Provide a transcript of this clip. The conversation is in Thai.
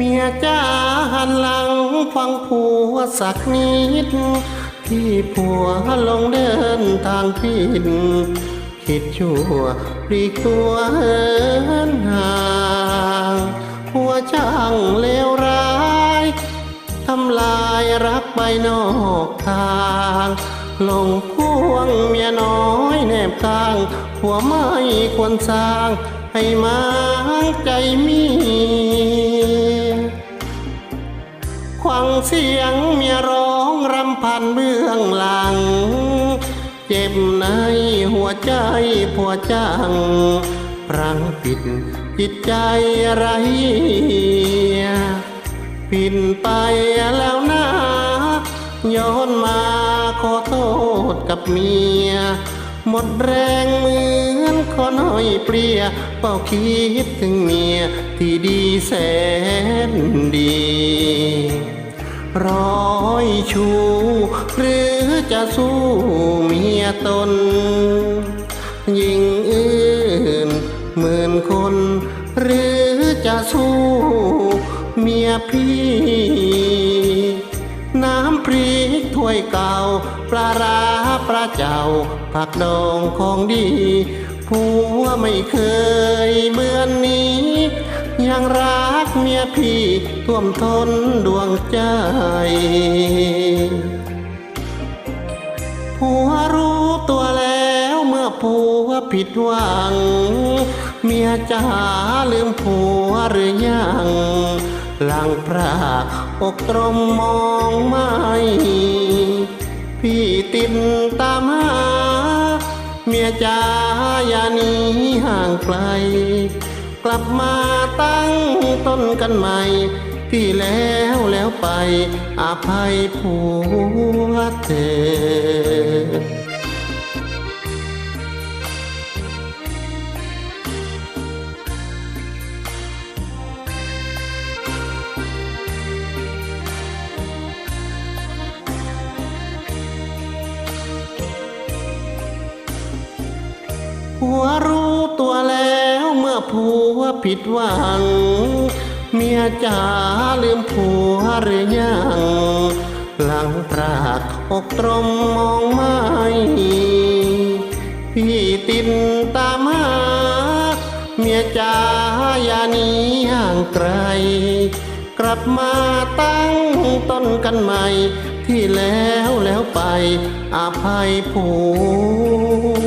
เมียจ้าหันหลังฟังผัวสักนิดที่ผัวลงเดินทางผิดคิดชั่วปลีตัวเหินห่างผัวช่างเลวร้ายทำลายรักไปนอกทางลงพ่วงเมียน้อยแนบข้างผัวไม่ควรสร้าง ให้มาใจมี เสียงเมียร้องรำพันเบื้องหลัง เจ็บในหัวใจผัวจังพรังปิดจิตใจไรปิดไปแล้วนะย้อนมาขอโทษกับเมีย หมดแรงเหมือนขอน้อยเปรียเป้าคิดถึงเมียที่ดีแสนดี ร้อยชู หรือจะสู้เมียตน ยิงอื่นหมื่นคน หรือจะสู้เมียพี่ น้ำพริกถ้วยเก่า ปลาร้าปลาเจ้า ผักดองของดีผัวไม่เคยเหมือนนี้ ยังรักเมียพี่ท่วมทนดวงใจผัวรู้ตัวแล้วเมื่อผัวผิดหวัง เมียจ๋าลืมผัวหรือยังหลังพรากอกตรมมองไม่พี่ติดตามหาเมียจ๋าอย่าหนีห่างไกล ลับมาตั้งต้นกันใหม่ที่แล้วแล้วไปอภัยผัวเธอผัวรู้ตัว ผัวผิดหวัง เมียจ๋าลืมผัวหรือยัง หลังปรากอกตรมมองไม่พี่ติดตามหา เมียจ๋าอย่าหนีห่างไกล กลับมาตั้งต้นกันใหม่ ที่แล้วแล้วไปอภัยผัว